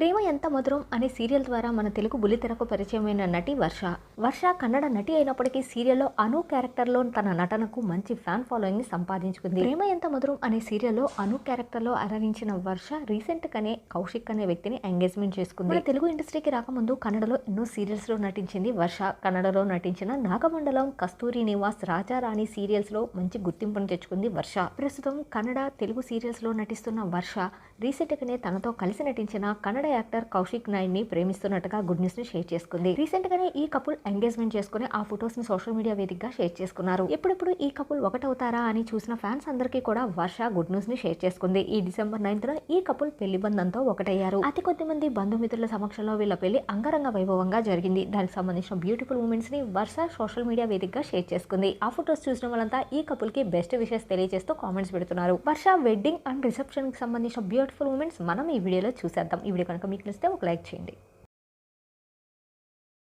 ప్రేమ ఎంత మధురం అనే సీరియల్ ద్వారా మన తెలుగు బుల్లితెరకు పరిచయమైన నటి వర్ష. వర్ష కన్నడ నటి అయినప్పటికీ సీరియల్లో అను క్యారెక్టర్లో తన నటనకు మంచి ఫ్యాన్ ఫాలోయింగ్ని సంపాదించుకుంది. ప్రేమ ఎంత మధురం అనే సీరియల్లో అను క్యారెక్టర్లో అలరించిన వర్ష రీసెంట్ గానే కౌశిక్ అనే వ్యక్తిని ఎంగేజ్మెంట్ చేసుకుంది. మన తెలుగు ఇండస్ట్రీకి రాకముందు కన్నడలో ఎన్నో సీరియల్స్లో నటించింది వర్ష. కన్నడలో నటించిన నాగమండలం కస్తూరి నివాస్ రాజారాణి సీరియల్స్లో మంచి గుర్తింపును తెచ్చుకుంది వర్ష. ప్రస్తుతం కన్నడ తెలుగు సీరియల్స్లో నటిస్తున్న వర్ష రీసెంట్ గానే తనతో కలిసి నటించిన కన్నడ యాక్టర్ కౌశిక్ నాయుడ్ని ప్రేమిస్తున్నట్టుగా గుడ్ న్యూస్ని షేర్ చేసుకుంది. రీసెంట్ గానే ఈ కపుల్ ఎంగేజ్మెంట్ చేసుకుని ఆ ఫొటోస్ని సోషల్ మీడియా వేదికగా షేర్ చేసుకున్నారు. ఎప్పుడెప్పుడు ఈ కపుల్ ఒకటవుతారా అని చూసిన ఫ్యాన్స్ అందరికీ కూడా వర్ష గుడ్ న్యూస్ని షేర్ చేసుకుంది. ఈ డిసెంబర్ నైన్త్లో ఈ కపుల్ పెళ్ళి బంధంతో ఒకటయ్యారు. అతి కొద్ది మంది బంధుమిత్రుల సమక్షంలో వీళ్ళ పెళ్ళి అంగరంగ వైభవంగా జరిగింది. దానికి సంబంధించిన బ్యూటిఫుల్ మూమెంట్స్ని వర్ష సోషల్ మీడియా వేదికగా షేర్ చేసుకుంది. ఆ ఫొటోస్ చూసిన వాళ్ళంతా ఈ కపుల్కి బెస్ట్ విషెస్ తెలియజేస్తూ కామెంట్స్ పెడుతున్నారు. వర్ష వెడ్డింగ్ అండ్ రిసెప్షన్కి సంబంధించిన బ్యూటిఫుల్ మూమెంట్స్ మనం ఈ వీడియోలో చూసేద్దాం. ఈ వీడియో కనుక మీకు నచ్చితే ఒక లైక్ చేయండి.